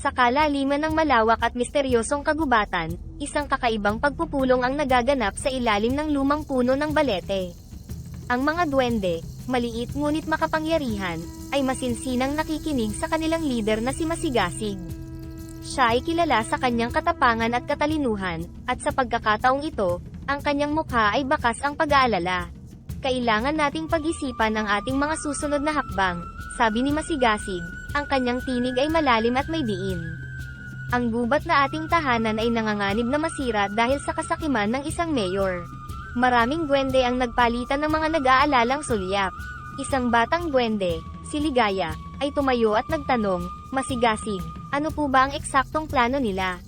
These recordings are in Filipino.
Sa kalaliman ng malawak at misteryosong kagubatan, isang kakaibang pagpupulong ang nagaganap sa ilalim ng lumang puno ng balete. Ang mga duwende, maliit ngunit makapangyarihan, ay masinsinang nakikinig sa kanilang leader na si Masigasig. Siya ay kilala sa kanyang katapangan at katalinuhan, at sa pagkakataong ito, ang kanyang mukha ay bakas ang pag-aalala. Kailangan nating pag-isipan ang ating mga susunod na hakbang, sabi ni Masigasig, ang kanyang tinig ay malalim at may diin. Ang gubat na ating tahanan ay nanganganib na masira dahil sa kasakiman ng isang mayor. Maraming gwende ang nagpalitan ng mga nag-aalalang sulyap. Isang batang gwende, si Ligaya, ay tumayo at nagtanong, Masigasig, ano po ba ang eksaktong plano nila?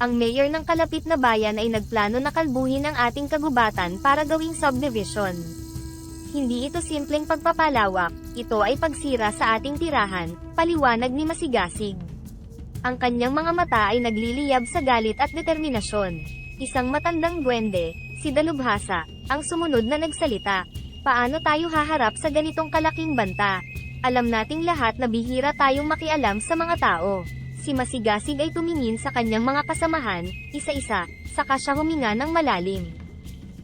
Ang mayor ng kalapit na bayan ay nagplano na kalbuhin ang ating kagubatan para gawing subdivision. Hindi ito simpleng pagpapalawak, ito ay pagsira sa ating tirahan, paliwanag ni Masigasig. Ang kanyang mga mata ay nagliliyab sa galit at determinasyon. Isang matandang duwende, si Dalubhasa, ang sumunod na nagsalita. Paano tayo haharap sa ganitong kalaking banta? Alam nating lahat na bihira tayong makialam sa mga tao. Si Masigasig ay tumingin sa kanyang mga kasamahan, isa-isa, saka siya huminga ng malalim.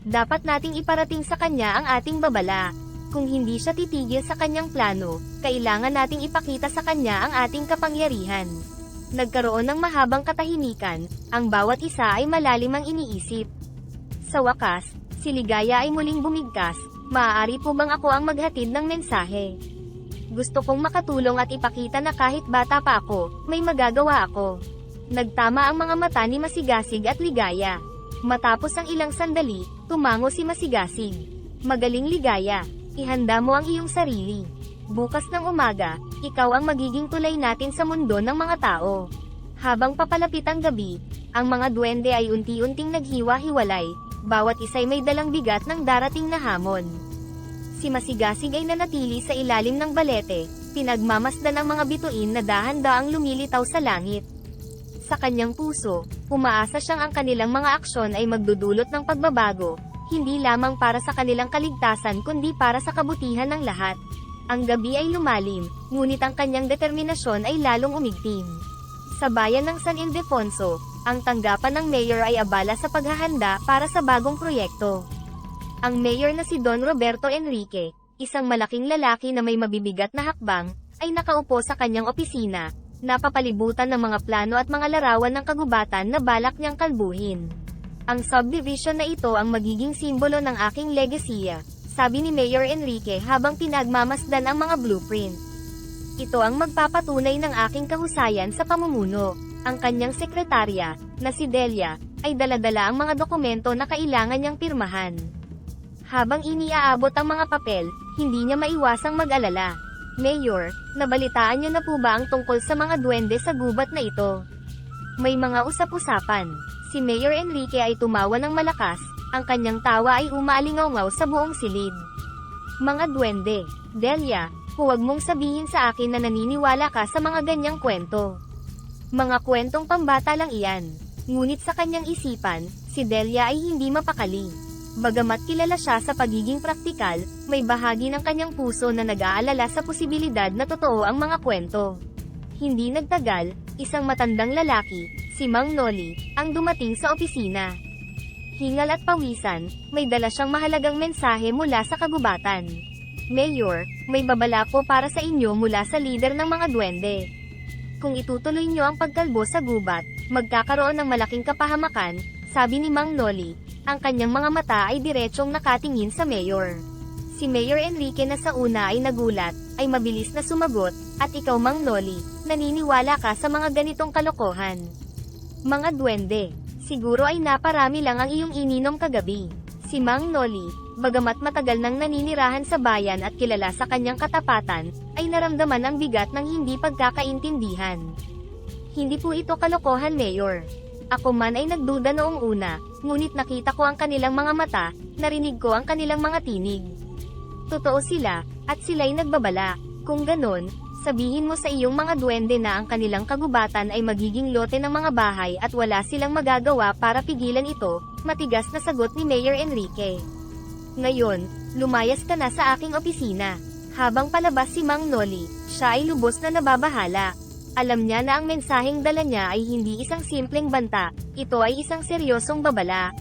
Dapat nating iparating sa kanya ang ating babala. Kung hindi siya titigil sa kanyang plano, kailangan nating ipakita sa kanya ang ating kapangyarihan. Nagkaroon ng mahabang katahimikan, ang bawat isa ay malalim ang iniisip. Sa wakas, si Ligaya ay muling bumigkas, maaari po bang ako ang maghatid ng mensahe? Gusto kong makatulong at ipakita na kahit bata pa ako, may magagawa ako. Nagtama ang mga mata ni Masigasig at Ligaya. Matapos ang ilang sandali, tumango si Masigasig. Magaling Ligaya, ihanda mo ang iyong sarili. Bukas ng umaga, ikaw ang magiging tulay natin sa mundo ng mga tao. Habang papalapit ang gabi, ang mga duwende ay unti-unting naghiwa-hiwalay, bawat isa'y may dalang bigat ng darating na hamon. Si Masigasig ay nanatili sa ilalim ng balete, pinagmamasdan ang mga bituin na dahan-daang lumilitaw sa langit. Sa kanyang puso, umaasa siyang ang kanilang mga aksyon ay magdudulot ng pagbabago, hindi lamang para sa kanilang kaligtasan kundi para sa kabutihan ng lahat. Ang gabi ay lumalim, ngunit ang kanyang determinasyon ay lalong umigtim. Sa bayan ng San Ildefonso, ang tanggapan ng mayor ay abala sa paghahanda para sa bagong proyekto. Ang mayor na si Don Roberto Enrique, isang malaking lalaki na may mabibigat na hakbang, ay nakaupo sa kanyang opisina, napapalibutan ng mga plano at mga larawan ng kagubatan na balak niyang kalbuhin. Ang subdivision na ito ang magiging simbolo ng aking legasiya, sabi ni Mayor Enrique habang pinagmamasdan ang mga blueprint. Ito ang magpapatunay ng aking kahusayan sa pamumuno. Ang kanyang sekretarya, na si Delia, ay daladala ang mga dokumento na kailangan niyang pirmahan. Habang iniaabot ang mga papel, hindi niya maiwasang mag-alala. Mayor, nabalitaan niyo na po ba ang tungkol sa mga duwende sa gubat na ito? May mga usap-usapan. Si Mayor Enrique ay tumawa ng malakas, ang kanyang tawa ay umaalingaw sa buong silid. Mga duwende, Delia, huwag mong sabihin sa akin na naniniwala ka sa mga ganyang kwento. Mga kwentong pambata lang iyan. Ngunit sa kanyang isipan, si Delia ay hindi mapakali. Bagamat kilala siya sa pagiging praktikal, may bahagi ng kanyang puso na nag-aalala sa posibilidad na totoo ang mga kwento. Hindi nagtagal, isang matandang lalaki, si Mang Noli, ang dumating sa opisina. Hingal at pawisan, may dala siyang mahalagang mensahe mula sa kagubatan. Mayor, may babala po para sa inyo mula sa lider ng mga duwende. Kung itutuloy niyo ang pagkalbo sa gubat, magkakaroon ng malaking kapahamakan, sabi ni Mang Noli. Ang kanyang mga mata ay diretsyong nakatingin sa mayor. Si Mayor Enrique na sa una ay nagulat, ay mabilis na sumagot, at ikaw Mang Noli, naniniwala ka sa mga ganitong kalokohan. Mga duwende, siguro ay naparami lang ang iyong ininom kagabi. Si Mang Noli, bagamat matagal nang naninirahan sa bayan at kilala sa kanyang katapatan, ay naramdaman ang bigat ng hindi pagkakaintindihan. Hindi po ito kalokohan Mayor. Ako man ay nagduda noong una, ngunit nakita ko ang kanilang mga mata, narinig ko ang kanilang mga tinig. Totoo sila, at sila'y nagbabala. Kung ganon, sabihin mo sa iyong mga duwende na ang kanilang kagubatan ay magiging lote ng mga bahay at wala silang magagawa para pigilan ito, matigas na sagot ni Mayor Enrique. Ngayon, lumayas ka na sa aking opisina. Habang palabas si Mang Noli, siya ay lubos na nababahala. Alam niya na ang mensaheng dala niya ay hindi isang simpleng banta, ito ay isang seryosong babala.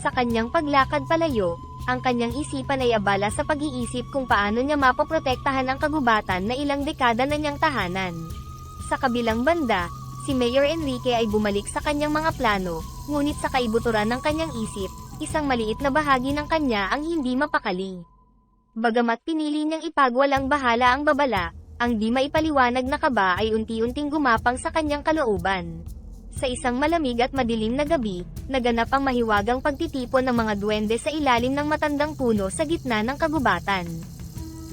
Sa kanyang paglakad palayo, ang kanyang isipan ay abala sa pag-iisip kung paano niya mapoprotektahan ang kagubatan na ilang dekada na niyang tahanan. Sa kabilang banda, si Mayor Enrique ay bumalik sa kanyang mga plano, ngunit sa kaibuturan ng kanyang isip, isang maliit na bahagi ng kanya ang hindi mapakali. Bagamat pinili niyang ipagwalang bahala ang babala, ang di maipaliwanag na kaba ay unti-unting gumapang sa kanyang kalooban. Sa isang malamig at madilim na gabi, naganap ang mahiwagang pagtitipon ng mga duwende sa ilalim ng matandang puno sa gitna ng kagubatan.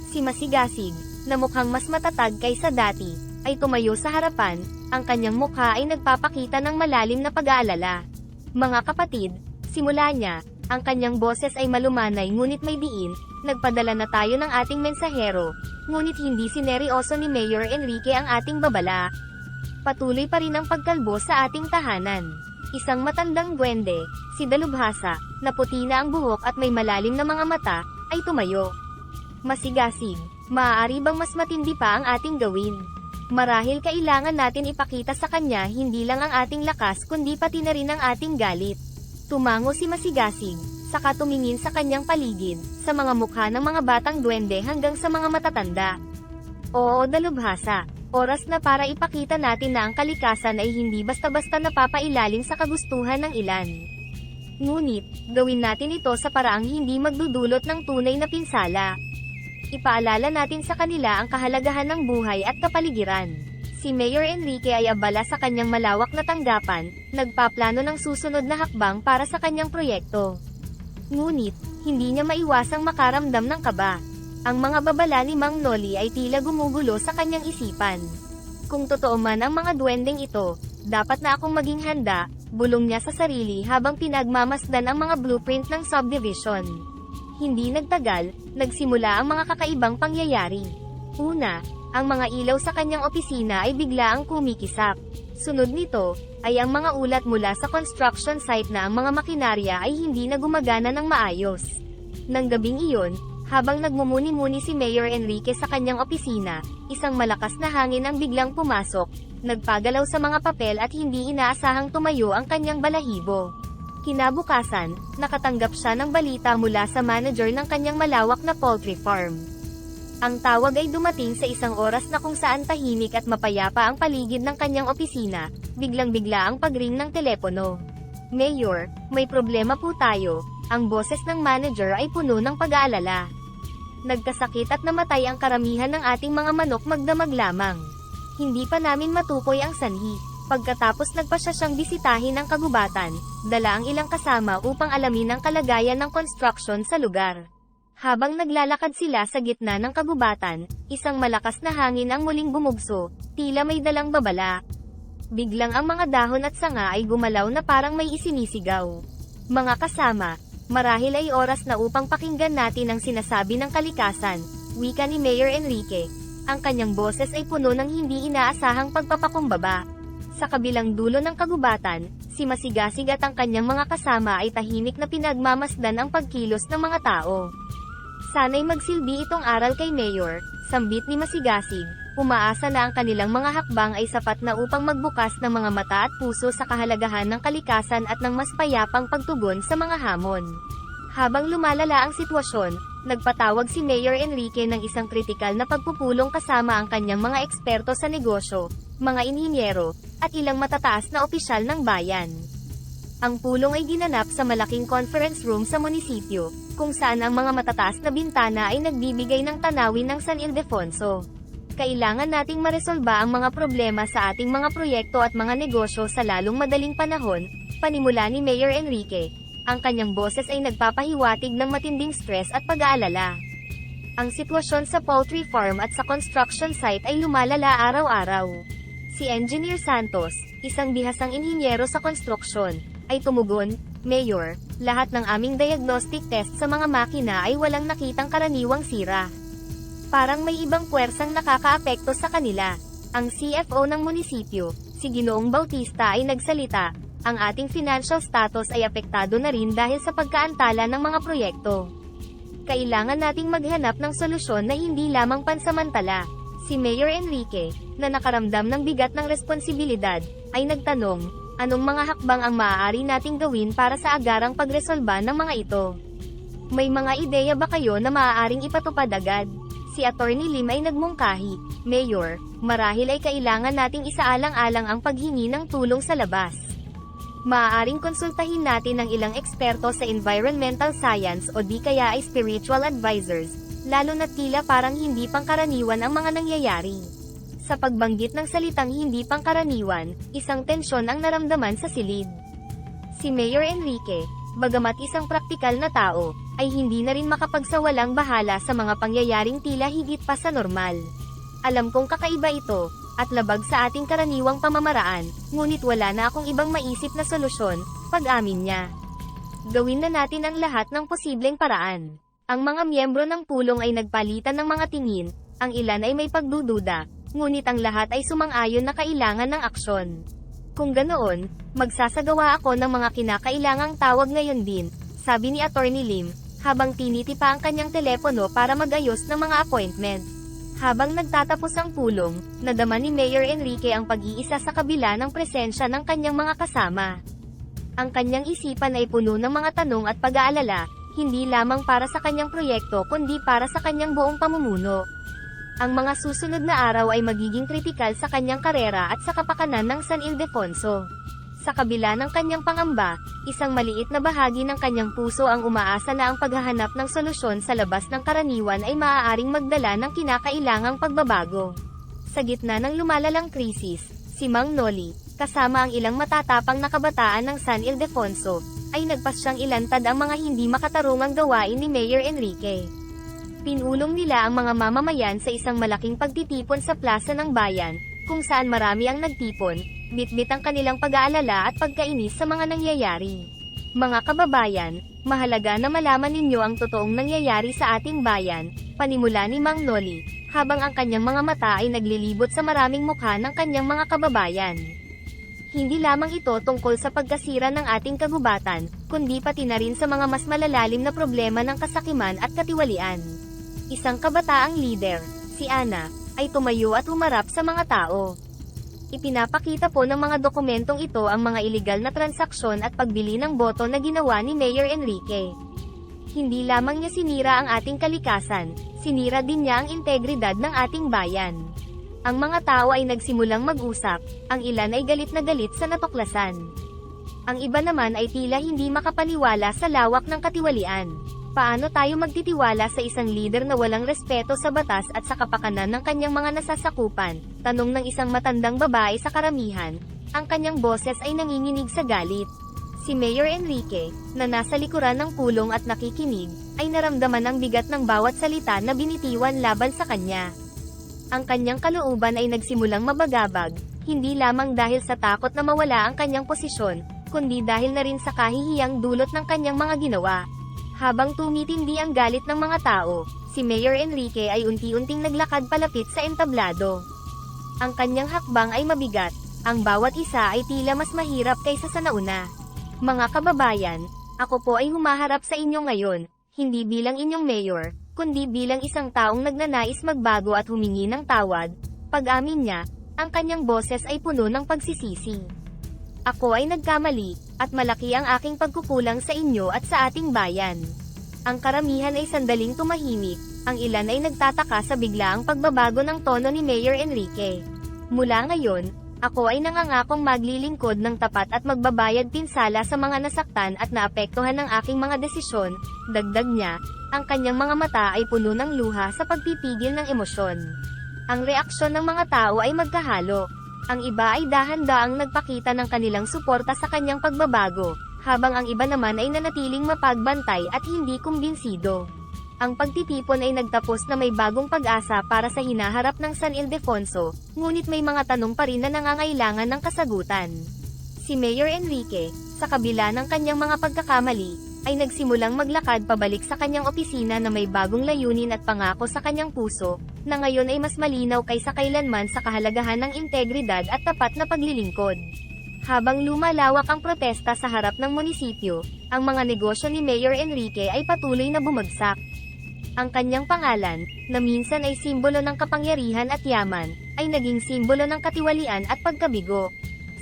Si Masigasig, na mukhang mas matatag kaysa dati, ay tumayo sa harapan, ang kanyang mukha ay nagpapakita ng malalim na pag-aalala. Mga kapatid, simula niya, ang kanyang boses ay malumanay ngunit may diin, nagpadala na tayo ng ating mensahero, ngunit hindi sineryoso ni Mayor Enrique ang ating babala. Patuloy pa rin ang pagkalbo sa ating tahanan. Isang matandang duwende, si Dalubhasa, na puti na ang buhok at may malalim na mga mata, ay tumayo. Masigasig, maaari bang mas matindi pa ang ating gawin? Marahil kailangan natin ipakita sa kanya hindi lang ang ating lakas kundi pati na rin ang ating galit. Tumango si Masigasig, saka tumingin sa kanyang paligid, sa mga mukha ng mga batang duwende hanggang sa mga matatanda. Oo dalubhasa, oras na para ipakita natin na ang kalikasan ay hindi basta-basta napapailalim sa kagustuhan ng ilan. Ngunit, gawin natin ito sa paraang hindi magdudulot ng tunay na pinsala. Ipaalala natin sa kanila ang kahalagahan ng buhay at kapaligiran. Si Mayor Enrique ay abala sa kanyang malawak na tanggapan, nagpaplano ng susunod na hakbang para sa kanyang proyekto. Ngunit, hindi niya maiwasang makaramdam ng kaba. Ang mga babala ni Mang Noli ay tila gumugulo sa kanyang isipan. Kung totoo man ang mga duwendeng ito, dapat na akong maging handa, bulong niya sa sarili habang pinagmamasdan ang mga blueprint ng subdivision. Hindi nagtagal, nagsimula ang mga kakaibang pangyayari. Una, ang mga ilaw sa kanyang opisina ay bigla ang kumikisap. Sunod nito, ay ang mga ulat mula sa construction site na ang mga makinarya ay hindi na gumagana ng maayos. Nang gabing iyon, habang nagmumuni-muni si Mayor Enrique sa kanyang opisina, isang malakas na hangin ang biglang pumasok, nagpagalaw sa mga papel at hindi inaasahang tumayo ang kanyang balahibo. Kinabukasan, nakatanggap siya ng balita mula sa manager ng kanyang malawak na poultry farm. Ang tawag ay dumating sa isang oras na kung saan tahimik at mapayapa ang paligid ng kanyang opisina, biglang-bigla ang pagring ng telepono. Mayor, may problema po tayo, ang boses ng manager ay puno ng pag-aalala. Nagkasakit at namatay ang karamihan ng ating mga manok magdamag lamang. Hindi pa namin matukoy ang sanhi. Pagkatapos nagpa siya siyang bisitahin ng kagubatan, dala ang ilang kasama upang alamin ang kalagayan ng construction sa lugar. Habang naglalakad sila sa gitna ng kagubatan, isang malakas na hangin ang muling bumugso, tila may dalang babala. Biglang ang mga dahon at sanga ay gumalaw na parang may isinisigaw. Mga kasama, marahil ay oras na upang pakinggan natin ang sinasabi ng kalikasan, wika ni Mayor Enrique. Ang kanyang boses ay puno ng hindi inaasahang pagpapakumbaba. Sa kabilang dulo ng kagubatan, si Masigasig at ang kanyang mga kasama ay tahimik na pinagmamasdan ang pagkilos ng mga tao. Sana'y magsilbi itong aral kay Mayor, sambit ni Masigasig, umaasa na ang kanilang mga hakbang ay sapat na upang magbukas ng mga mata at puso sa kahalagahan ng kalikasan at ng mas payapang pagtugon sa mga hamon. Habang lumalala ang sitwasyon, nagpatawag si Mayor Enrique ng isang kritikal na pagpupulong kasama ang kanyang mga eksperto sa negosyo, mga inhinyero, at ilang matataas na opisyal ng bayan. Ang pulong ay ginanap sa malaking conference room sa munisipyo, kung saan ang mga matataas na bintana ay nagbibigay ng tanawin ng San Ildefonso. Kailangan nating maresolba ang mga problema sa ating mga proyekto at mga negosyo sa lalong madaling panahon, panimula ni Mayor Enrique. Ang kanyang boses ay nagpapahiwatig ng matinding stress at pag-aalala. Ang sitwasyon sa poultry farm at sa construction site ay lumalala araw-araw. Si Engineer Santos, isang bihasang inhinyero sa konstruksyon, ay tumugon, Mayor, lahat ng aming diagnostic test sa mga makina ay walang nakitang karaniwang sira. Parang may ibang puwersang nakakaapekto sa kanila. Ang CFO ng munisipyo, si Ginoong Bautista ay nagsalita, ang ating financial status ay apektado na rin dahil sa pagkaantala ng mga proyekto. Kailangan nating maghanap ng solusyon na hindi lamang pansamantala. Si Mayor Enrique, na nakaramdam ng bigat ng responsibilidad, ay nagtanong, anong mga hakbang ang maaari nating gawin para sa agarang pagresolba ng mga ito? May mga ideya ba kayo na maaaring ipatupad agad? Si Attorney Lim ay nagmungkahi, Mayor, marahil ay kailangan nating isaalang-alang ang paghingi ng tulong sa labas. Maaaring konsultahin natin ang ilang eksperto sa environmental science o di kaya ay spiritual advisors, lalo na tila parang hindi pangkaraniwan ang mga nangyayari. Sa pagbanggit ng salitang hindi pangkaraniwan, isang tensyon ang naramdaman sa silid. Si Mayor Enrique, bagamat isang praktikal na tao, ay hindi na rin makapagsawalang bahala sa mga pangyayaring tila higit pa sa normal. Alam kong kakaiba ito, at labag sa ating karaniwang pamamaraan, ngunit wala na akong ibang maisip na solusyon, pag-amin niya. Gawin na natin ang lahat ng posibleng paraan. Ang mga miyembro ng pulong ay nagpalitan ng mga tingin, ang ilan ay may pagdududa, ngunit ang lahat ay sumang-ayon na kailangan ng aksyon. Kung ganoon, magsasagawa ako ng mga kinakailangang tawag ngayon din, sabi ni Attorney Lim, habang tiniti pa ang kanyang telepono para magayos ng mga appointment. Habang nagtatapos ang pulong, nadama ni Mayor Enrique ang pag-iisa sa kabila ng presensya ng kanyang mga kasama. Ang kanyang isipan ay puno ng mga tanong at pag-aalala, hindi lamang para sa kanyang proyekto kundi para sa kanyang buong pamumuno. Ang mga susunod na araw ay magiging kritikal sa kanyang karera at sa kapakanan ng San Ildefonso. Sa kabila ng kanyang pangamba, isang maliit na bahagi ng kanyang puso ang umaasa na ang paghahanap ng solusyon sa labas ng karaniwan ay maaaring magdala ng kinakailangang pagbabago. Sa gitna ng lumalalang krisis, si Mang Noli, kasama ang ilang matatapang na kabataan ng San Ildefonso, ay nagpasyang ilantad ang mga hindi makatarungang gawain ni Mayor Enrique. Pinulong nila ang mga mamamayan sa isang malaking pagtitipon sa plaza ng bayan, kung saan marami ang nagtipon, bitbit ang kanilang pag-aalala at pagkainis sa mga nangyayari. Mga kababayan, mahalaga na malaman ninyo ang totoong nangyayari sa ating bayan, panimula ni Mang Noli, habang ang kanyang mga mata ay naglilibot sa maraming mukha ng kanyang mga kababayan. Hindi lamang ito tungkol sa pagkasira ng ating kagubatan, kundi pati na rin sa mga mas malalalim na problema ng kasakiman at katiwalian. Isang kabataang leader, si Ana, ay tumayo at humarap sa mga tao. Ipinapakita po ng mga dokumentong ito ang mga ilegal na transaksyon at pagbili ng boto na ginawa ni Mayor Enrique. Hindi lamang niya sinira ang ating kalikasan, sinira din niya ang integridad ng ating bayan. Ang mga tao ay nagsimulang mag-usap, ang ilan ay galit na galit sa natuklasan. Ang iba naman ay tila hindi makapaniwala sa lawak ng katiwalian. Paano tayo magtitiwala sa isang leader na walang respeto sa batas at sa kapakanan ng kanyang mga nasasakupan? Tanong ng isang matandang babae sa karamihan. Ang kanyang boses ay nanginginig sa galit. Si Mayor Enrique, na nasa likuran ng pulong at nakikinig, ay naramdaman ang bigat ng bawat salita na binitiwan laban sa kanya. Ang kanyang kalooban ay nagsimulang mabagabag, hindi lamang dahil sa takot na mawala ang kanyang posisyon, kundi dahil na rin sa kahihiyang dulot ng kanyang mga ginawa. Habang tumitindi ang galit ng mga tao, si Mayor Enrique ay unti-unting naglakad palapit sa entablado. Ang kanyang hakbang ay mabigat, ang bawat isa ay tila mas mahirap kaysa sa nauna. Mga kababayan, ako po ay humaharap sa inyo ngayon, hindi bilang inyong mayor, kundi bilang isang taong nagnanais magbago at humingi ng tawad. Pag-amin niya, ang kanyang boses ay puno ng pagsisisi. Ako ay nagkamali, at malaki ang aking pagkukulang sa inyo at sa ating bayan. Ang karamihan ay sandaling tumahimik, ang ilan ay nagtataka sa biglaang pagbabago ng tono ni Mayor Enrique. Mula ngayon, ako ay nangangakong maglilingkod ng tapat at magbabayad pinsala sa mga nasaktan at naapektuhan ng aking mga desisyon, dagdag niya, ang kanyang mga mata ay puno ng luha sa pagpipigil ng emosyon. Ang reaksyon ng mga tao ay magkahalo, ang iba ay dahan-daang nagpakita ng kanilang suporta sa kanyang pagbabago, habang ang iba naman ay nanatiling mapagbantay at hindi kumbinsido. Ang pagtitipon ay nagtapos na may bagong pag-asa para sa hinaharap ng San Ildefonso, ngunit may mga tanong pa rin na nangangailangan ng kasagutan. Si Mayor Enrique, sa kabila ng kanyang mga pagkakamali, ay nagsimulang maglakad pabalik sa kanyang opisina na may bagong layunin at pangako sa kanyang puso, na ngayon ay mas malinaw kaysa kailanman sa kahalagahan ng integridad at tapat na paglilingkod. Habang lumalawak ang protesta sa harap ng munisipyo, ang mga negosyo ni Mayor Enrique ay patuloy na bumagsak. Ang kanyang pangalan, na minsan ay simbolo ng kapangyarihan at yaman, ay naging simbolo ng katiwalian at pagkabigo.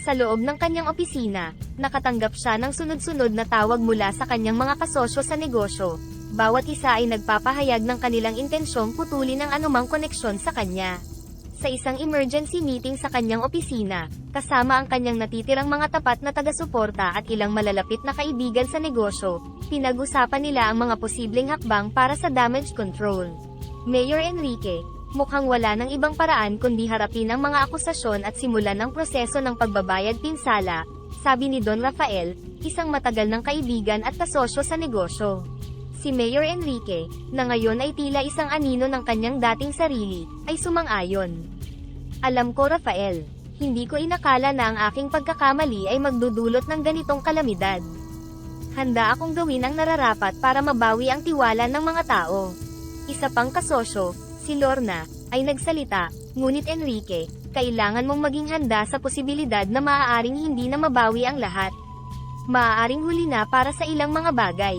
Sa loob ng kanyang opisina, nakatanggap siya ng sunod-sunod na tawag mula sa kanyang mga kasosyo sa negosyo. Bawat isa ay nagpapahayag ng kanilang intensyong putulin ang anumang koneksyon sa kanya. Sa isang emergency meeting sa kanyang opisina, kasama ang kanyang natitirang mga tapat na taga-suporta at ilang malalapit na kaibigan sa negosyo, pinag-usapan nila ang mga posibleng hakbang para sa damage control. Mayor Enrique, mukhang wala ng ibang paraan kundi harapin ang mga akusasyon at simulan ang proseso ng pagbabayad pinsala, sabi ni Don Rafael, isang matagal ng kaibigan at kasosyo sa negosyo. Si Mayor Enrique, na ngayon ay tila isang anino ng kanyang dating sarili, ay sumang-ayon. Alam ko Rafael, hindi ko inakala na ang aking pagkakamali ay magdudulot ng ganitong kalamidad. Handa akong gawin ang nararapat para mabawi ang tiwala ng mga tao. Isa pang kasosyo, si Lorna, ay nagsalita, ngunit Enrique, kailangan mong maging handa sa posibilidad na maaaring hindi na mabawi ang lahat. Maaaring huli na para sa ilang mga bagay.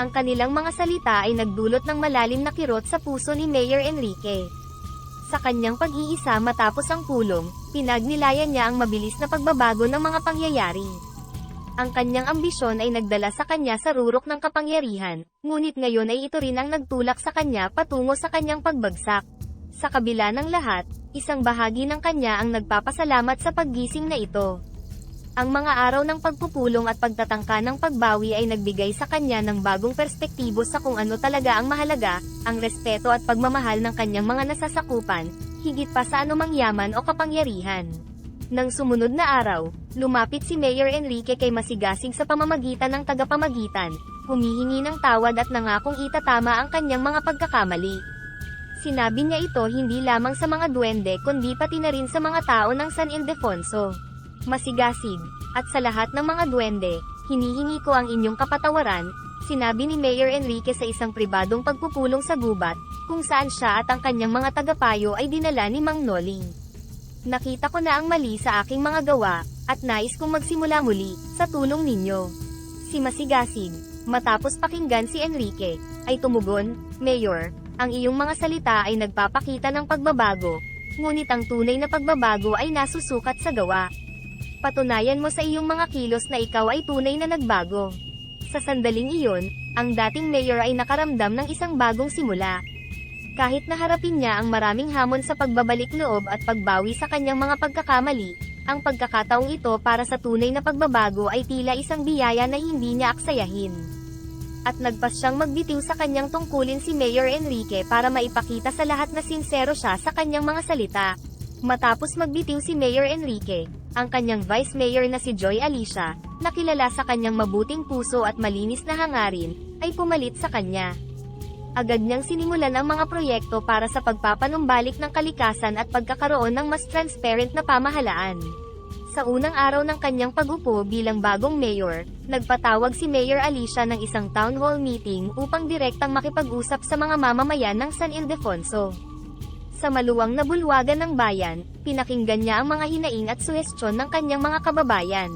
Ang kanilang mga salita ay nagdulot ng malalim na kirot sa puso ni Mayor Enrique. Sa kanyang pag-iisa matapos ang pulong, pinagnilayan niya ang mabilis na pagbabago ng mga pangyayari. Ang kanyang ambisyon ay nagdala sa kanya sa rurok ng kapangyarihan, ngunit ngayon ay ito rin ang nagtulak sa kanya patungo sa kanyang pagbagsak. Sa kabila ng lahat, isang bahagi ng kanya ang nagpapasalamat sa paggising na ito. Ang mga araw ng pagpupulong at pagtatangka ng pagbawi ay nagbigay sa kanya ng bagong perspektibo sa kung ano talaga ang mahalaga, ang respeto at pagmamahal ng kanyang mga nasasakupan, higit pa sa anumang yaman o kapangyarihan. Nang sumunod na araw, lumapit si Mayor Enrique kay Masigasig sa pamamagitan ng tagapamagitan, humihingi ng tawad at nangakong itatama ang kanyang mga pagkakamali. Sinabi niya ito hindi lamang sa mga duwende kundi pati na rin sa mga tao ng San Ildefonso. Masigasig, at sa lahat ng mga duwende, hinihingi ko ang inyong kapatawaran, sinabi ni Mayor Enrique sa isang pribadong pagpupulong sa gubat, kung saan siya at ang kanyang mga tagapayo ay dinala ni Mang Noling. Nakita ko na ang mali sa aking mga gawa, at nais kong magsimula muli, sa tulong ninyo. Si Masigasig, matapos pakinggan si Enrique, ay tumugon, Mayor, ang iyong mga salita ay nagpapakita ng pagbabago, ngunit ang tunay na pagbabago ay nasusukat sa gawa. Patunayan mo sa iyong mga kilos na ikaw ay tunay na nagbago. Sa sandaling iyon, ang dating mayor ay nakaramdam ng isang bagong simula. Kahit naharapin niya ang maraming hamon sa pagbabalik loob at pagbawi sa kanyang mga pagkakamali, ang pagkakataong ito para sa tunay na pagbabago ay tila isang biyaya na hindi niya aksayahin. At nagpas siyang magbitiw sa kanyang tungkulin si Mayor Enrique para maipakita sa lahat na sinsero siya sa kanyang mga salita. Matapos magbitiw si Mayor Enrique, ang kanyang Vice Mayor na si Joy Alicia, na kilala sa kanyang mabuting puso at malinis na hangarin, ay pumalit sa kanya. Agad niyang sinimulan ang mga proyekto para sa pagpapanumbalik ng kalikasan at pagkakaroon ng mas transparent na pamahalaan. Sa unang araw ng kanyang pagupo bilang bagong mayor, nagpatawag si Mayor Alicia ng isang town hall meeting upang direktang makipag-usap sa mga mamamayan ng San Ildefonso. Sa maluwang na bulwagan ng bayan, pinakinggan niya ang mga hinaing at suhestyon ng kanyang mga kababayan.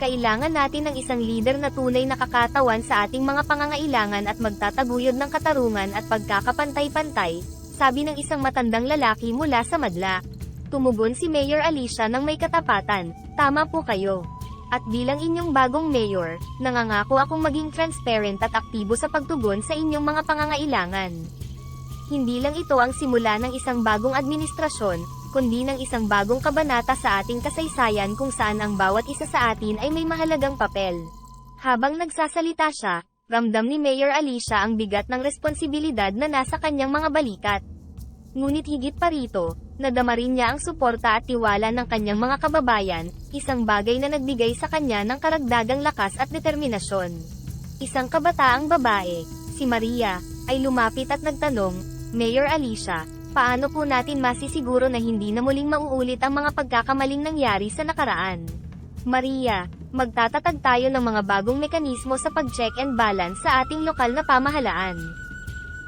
Kailangan natin ng isang leader na tunay na kakatawan sa ating mga pangangailangan at magtataguyod ng katarungan at pagkakapantay-pantay, sabi ng isang matandang lalaki mula sa madla. Tumugon si Mayor Alicia ng may katapatan, tama po kayo. At bilang inyong bagong mayor, nangangako akong maging transparent at aktibo sa pagtugon sa inyong mga pangangailangan. Hindi lang ito ang simula ng isang bagong administrasyon, kundi ng isang bagong kabanata sa ating kasaysayan kung saan ang bawat isa sa atin ay may mahalagang papel. Habang nagsasalita siya, ramdam ni Mayor Alicia ang bigat ng responsibilidad na nasa kanyang mga balikat. Ngunit higit pa rito, nadama rin niya ang suporta at tiwala ng kanyang mga kababayan, isang bagay na nagbigay sa kanya ng karagdagang lakas at determinasyon. Isang kabataang babae, si Maria, ay lumapit at nagtanong, Mayor Alicia, paano po natin masisiguro na hindi na muling mauulit ang mga pagkakamaling nangyari sa nakaraan? Maria, magtatatag tayo ng mga bagong mekanismo sa pag-check and balance sa ating lokal na pamahalaan.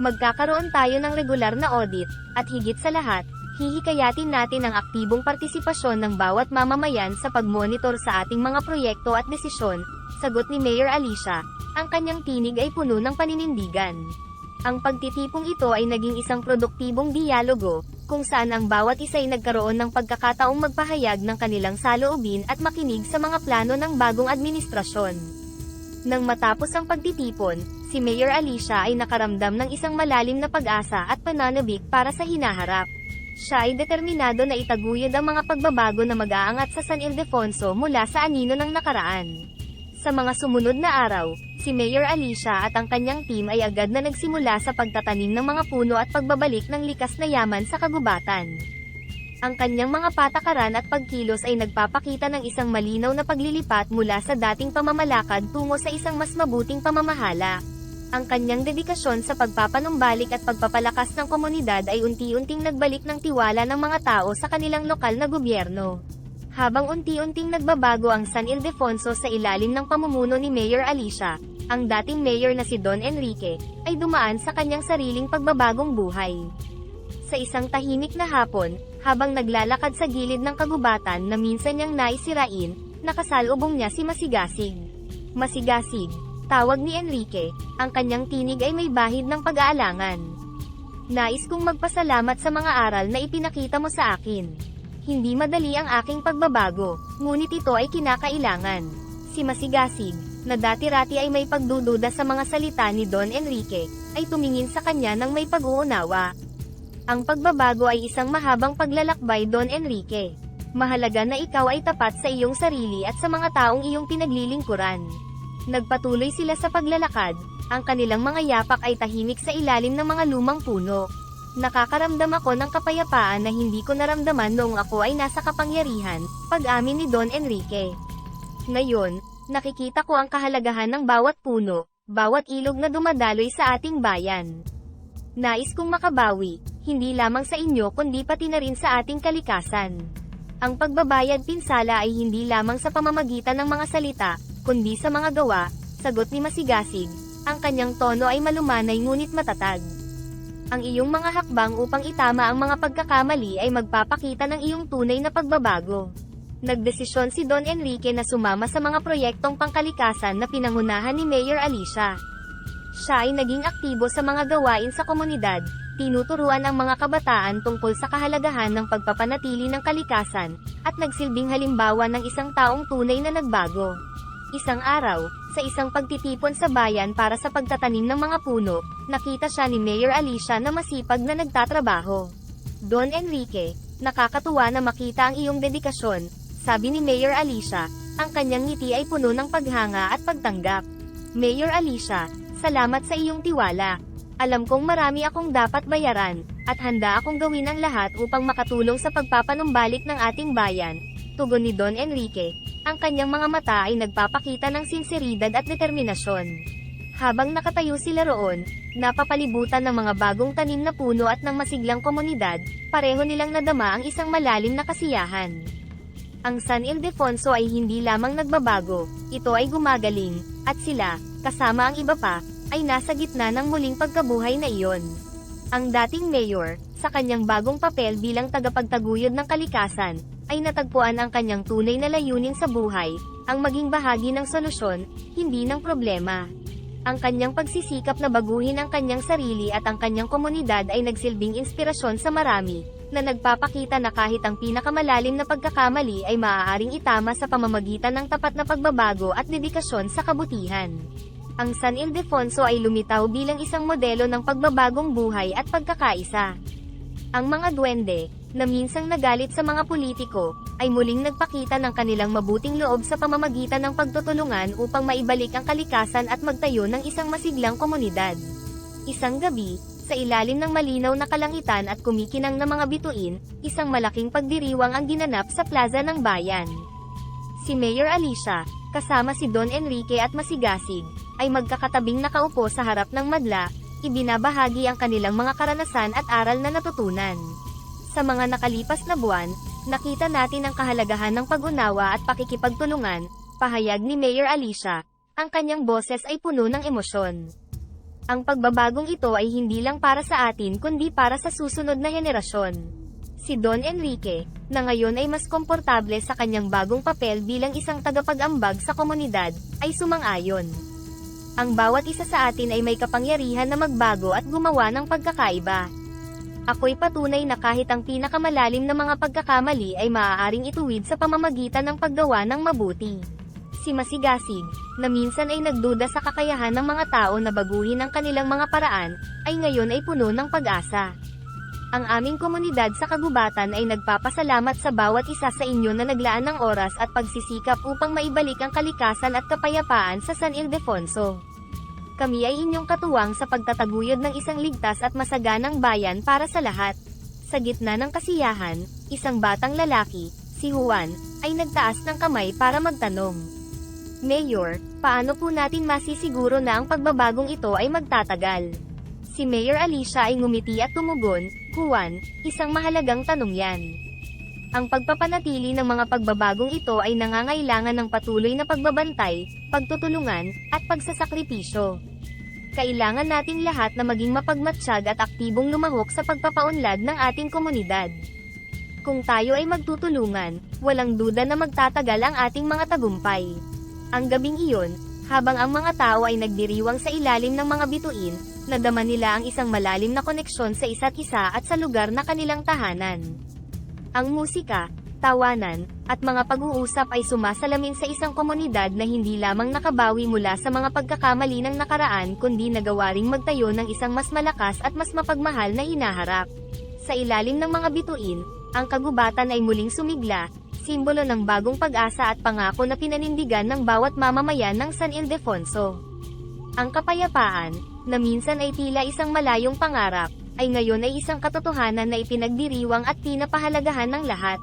Magkakaroon tayo ng regular na audit, at higit sa lahat, hihikayatin natin ang aktibong partisipasyon ng bawat mamamayan sa pagmonitor sa ating mga proyekto at desisyon, sagot ni Mayor Alicia, ang kanyang tinig ay puno ng paninindigan. Ang pagtitipong ito ay naging isang produktibong dialogo, kung saan ang bawat isa ay nagkaroon ng pagkakataong magpahayag ng kanilang saloobin at makinig sa mga plano ng bagong administrasyon. Nang matapos ang pagtitipon, si Mayor Alicia ay nakaramdam ng isang malalim na pag-asa at pananabik para sa hinaharap. Siya ay determinado na itaguyod ang mga pagbabago na mag-aangat sa San Ildefonso mula sa anino ng nakaraan. Sa mga sumunod na araw, si Mayor Alicia at ang kanyang team ay agad na nagsimula sa pagtatanim ng mga puno at pagbabalik ng likas na yaman sa kagubatan. Ang kanyang mga patakaran at pagkilos ay nagpapakita ng isang malinaw na paglilipat mula sa dating pamamalakad tungo sa isang mas mabuting pamamahala. Ang kanyang dedikasyon sa pagpapanumbalik at pagpapalakas ng komunidad ay unti-unting nagbalik ng tiwala ng mga tao sa kanilang lokal na gobyerno. Habang unti-unting nagbabago ang San Ildefonso sa ilalim ng pamumuno ni Mayor Alicia, ang dating mayor na si Don Enrique, ay dumaan sa kanyang sariling pagbabagong buhay. Sa isang tahimik na hapon, habang naglalakad sa gilid ng kagubatan na minsan niyang naisirain, nakasalubong niya si Masigasig. Masigasig, tawag ni Enrique, ang kanyang tinig ay may bahid ng pag-aalangan. Nais kong magpasalamat sa mga aral na ipinakita mo sa akin. Hindi madali ang aking pagbabago, ngunit ito ay kinakailangan. Si Masigasig, na dati-rati ay may pagdududa sa mga salita ni Don Enrique, ay tumingin sa kanya ng may pag-uunawa. Ang pagbabago ay isang mahabang paglalakbay Don Enrique. Mahalaga na ikaw ay tapat sa iyong sarili at sa mga taong iyong pinaglilingkuran. Nagpatuloy sila sa paglalakad, ang kanilang mga yapak ay tahimik sa ilalim ng mga lumang puno. Nakakaramdam ako ng kapayapaan na hindi ko naramdaman noong ako ay nasa kapangyarihan, pag-amin ni Don Enrique. Ngayon, nakikita ko ang kahalagahan ng bawat puno, bawat ilog na dumadaloy sa ating bayan. Nais kong makabawi, hindi lamang sa inyo kundi pati na rin sa ating kalikasan. Ang pagbabayad pinsala ay hindi lamang sa pamamagitan ng mga salita, kundi sa mga gawa, sagot ni Masigasig, ang kanyang tono ay malumanay ngunit matatag. Ang iyong mga hakbang upang itama ang mga pagkakamali ay magpapakita ng iyong tunay na pagbabago. Nagdesisyon si Don Enrique na sumama sa mga proyektong pangkalikasan na pinangunahan ni Mayor Alicia. Siya ay naging aktibo sa mga gawain sa komunidad, tinuturuan ang mga kabataan tungkol sa kahalagahan ng pagpapanatili ng kalikasan, at nagsilbing halimbawa ng isang taong tunay na nagbago. Isang araw, sa isang pagtitipon sa bayan para sa pagtatanim ng mga puno, nakita siya ni Mayor Alicia na masipag na nagtatrabaho. Don Enrique, nakakatuwa na makita ang iyong dedikasyon, sabi ni Mayor Alicia, ang kanyang ngiti ay puno ng paghanga at pagtanggap. Mayor Alicia, salamat sa iyong tiwala. Alam kong marami akong dapat bayaran, at handa akong gawin ang lahat upang makatulong sa pagpapanumbalik ng ating bayan. Tugon ni Don Enrique, ang kanyang mga mata ay nagpapakita ng sinseridad at determinasyon. Habang nakatayo sila roon, napapalibutan ng mga bagong tanim na puno at ng masiglang komunidad, pareho nilang nadama ang isang malalim na kasiyahan. Ang San Ildefonso ay hindi lamang nagbabago, ito ay gumagaling, at sila, kasama ang iba pa, ay nasa gitna ng muling pagkabuhay na iyon. Ang dating mayor, sa kanyang bagong papel bilang tagapagtaguyod ng kalikasan, ay natagpuan ang kanyang tunay na layunin sa buhay, ang maging bahagi ng solusyon, hindi ng problema. Ang kanyang pagsisikap na baguhin ang kanyang sarili at ang kanyang komunidad ay nagsilbing inspirasyon sa marami, na nagpapakita na kahit ang pinakamalalim na pagkakamali ay maaaring itama sa pamamagitan ng tapat na pagbabago at dedikasyon sa kabutihan. Ang San Ildefonso ay lumitaw bilang isang modelo ng pagbabagong buhay at pagkakaisa. Ang mga duwende, na minsang nagalit sa mga politiko, ay muling nagpakita ng kanilang mabuting loob sa pamamagitan ng pagtutulungan upang maibalik ang kalikasan at magtayo ng isang masiglang komunidad. Isang gabi, sa ilalim ng malinaw na kalangitan at kumikinang na mga bituin, isang malaking pagdiriwang ang ginanap sa plaza ng bayan. Si Mayor Alicia, kasama si Don Enrique at Masigasig, ay magkakatabing nakaupo sa harap ng madla, ibinabahagi ang kanilang mga karanasan at aral na natutunan. Sa mga nakalipas na buwan, nakita natin ang kahalagahan ng pag-unawa at pakikipagtulungan, pahayag ni Mayor Alicia, ang kanyang boses ay puno ng emosyon. Ang pagbabagong ito ay hindi lang para sa atin kundi para sa susunod na henerasyon. Si Don Enrique, na ngayon ay mas komportable sa kanyang bagong papel bilang isang tagapag-ambag sa komunidad, ay sumang-ayon. Ang bawat isa sa atin ay may kapangyarihan na magbago at gumawa ng pagkakaiba. Ako'y patunay na kahit ang pinakamalalim na mga pagkakamali ay maaaring ituwid sa pamamagitan ng paggawa ng mabuti. Si Masigasig, na minsan ay nagduda sa kakayahan ng mga tao na baguhin ang kanilang mga paraan, ay ngayon ay puno ng pag-asa. Ang aming komunidad sa kagubatan ay nagpapasalamat sa bawat isa sa inyo na naglaan ng oras at pagsisikap upang maibalik ang kalikasan at kapayapaan sa San Ildefonso. Kami ay inyong katuwang sa pagtataguyod ng isang ligtas at masaganang bayan para sa lahat. Sa gitna ng kasiyahan, isang batang lalaki, si Juan, ay nagtaas ng kamay para magtanong. Mayor, paano po natin masisiguro na ang pagbabagong ito ay magtatagal? Si Mayor Alicia ay ngumiti at tumugon, Juan, isang mahalagang tanong yan. Ang pagpapanatili ng mga pagbabagong ito ay nangangailangan ng patuloy na pagbabantay, pagtutulungan, at pagsasakripisyo. Kailangan nating lahat na maging mapagmatsyag at aktibong lumahok sa pagpapaunlad ng ating komunidad. Kung tayo ay magtutulungan, walang duda na magtatagal ang ating mga tagumpay. Ang gabing iyon, habang ang mga tao ay nagdiriwang sa ilalim ng mga bituin, nadama nila ang isang malalim na koneksyon sa isa't isa at sa lugar na kanilang tahanan. Ang musika, tawanan, at mga pag-uusap ay sumasalamin sa isang komunidad na hindi lamang nakabawi mula sa mga pagkakamali ng nakaraan kundi nagawa ring magtayo ng isang mas malakas at mas mapagmahal na hinaharap. Sa ilalim ng mga bituin, ang kagubatan ay muling sumigla, simbolo ng bagong pag-asa at pangako na pinanindigan ng bawat mamamayan ng San Ildefonso. Ang kapayapaan, na minsan ay tila isang malayong pangarap, ay ngayon ay isang katotohanan na ipinagdiriwang at pinapahalagahan ng lahat.